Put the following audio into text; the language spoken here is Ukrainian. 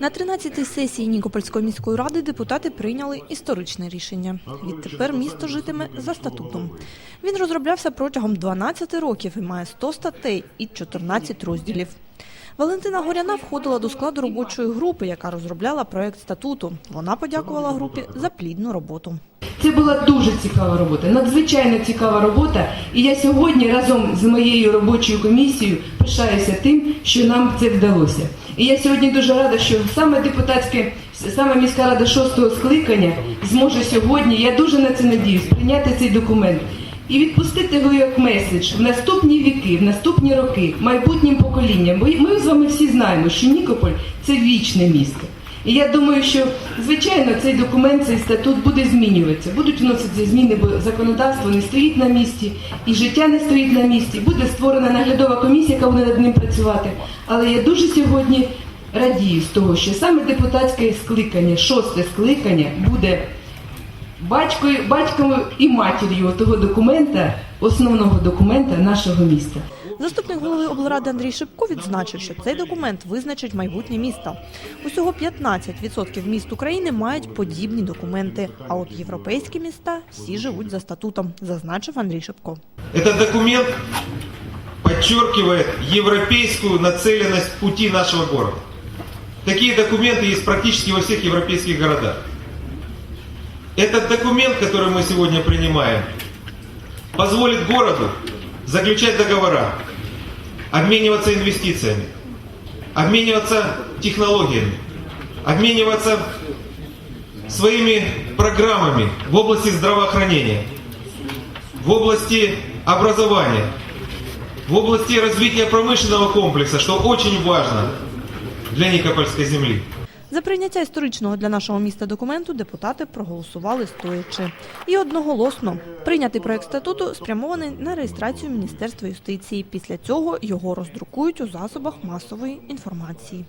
На 13-й сесії Нікопольської міської ради депутати прийняли історичне рішення. Відтепер місто житиме за статутом. Він розроблявся протягом 12 років і має 100 статей і 14 розділів. Валентина Горяна входила до складу робочої групи, яка розробляла проект статуту. Вона подякувала групі за плідну роботу. Це була дуже цікава робота, надзвичайно цікава робота. І я сьогодні разом з моєю робочою комісією пишаюся тим, що нам це вдалося. І я сьогодні дуже рада, що саме депутатське, саме міська рада шостого скликання зможе сьогодні, я дуже на це надіюсь, прийняти цей документ і відпустити його як меседж в наступні віки, в наступні роки, майбутнім поколінням. Бо ми з вами всі знаємо, що Нікополь це вічне місто. І я думаю, що звичайно цей документ, цей статут буде змінюватися. Будуть вноситися зміни, бо законодавство не стоїть на місці, і життя не стоїть на місці. Буде створена наглядова комісія, яка буде над ним працювати. Але я дуже сьогодні радію з того, що саме депутатське скликання, шосте скликання, буде батькою, батьком і матір'ю того документа, основного документа нашого міста. Заступник голови облради Андрій Шипко відзначив, що цей документ визначить майбутнє міста. Усього 15% міст України мають подібні документи. А от європейські міста всі живуть за статутом, зазначив Андрій Шипко. Этот документ подчеркивает европейскую нацеленность пути нашего города. Такие документы есть практически во всех европейских городах. Этот документ, который мы сегодня принимаем, позволит городу заключать договора, обмениваться инвестициями, обмениваться технологиями, обмениваться своими программами в области здравоохранения, в области образования, в области развития промышленного комплекса, что очень важно для Никопольской земли. За прийняття історичного для нашого міста документу депутати проголосували стоячи. І одноголосно прийнятий проект статуту спрямований на реєстрацію Міністерства юстиції. Після цього його роздрукують у засобах масової інформації.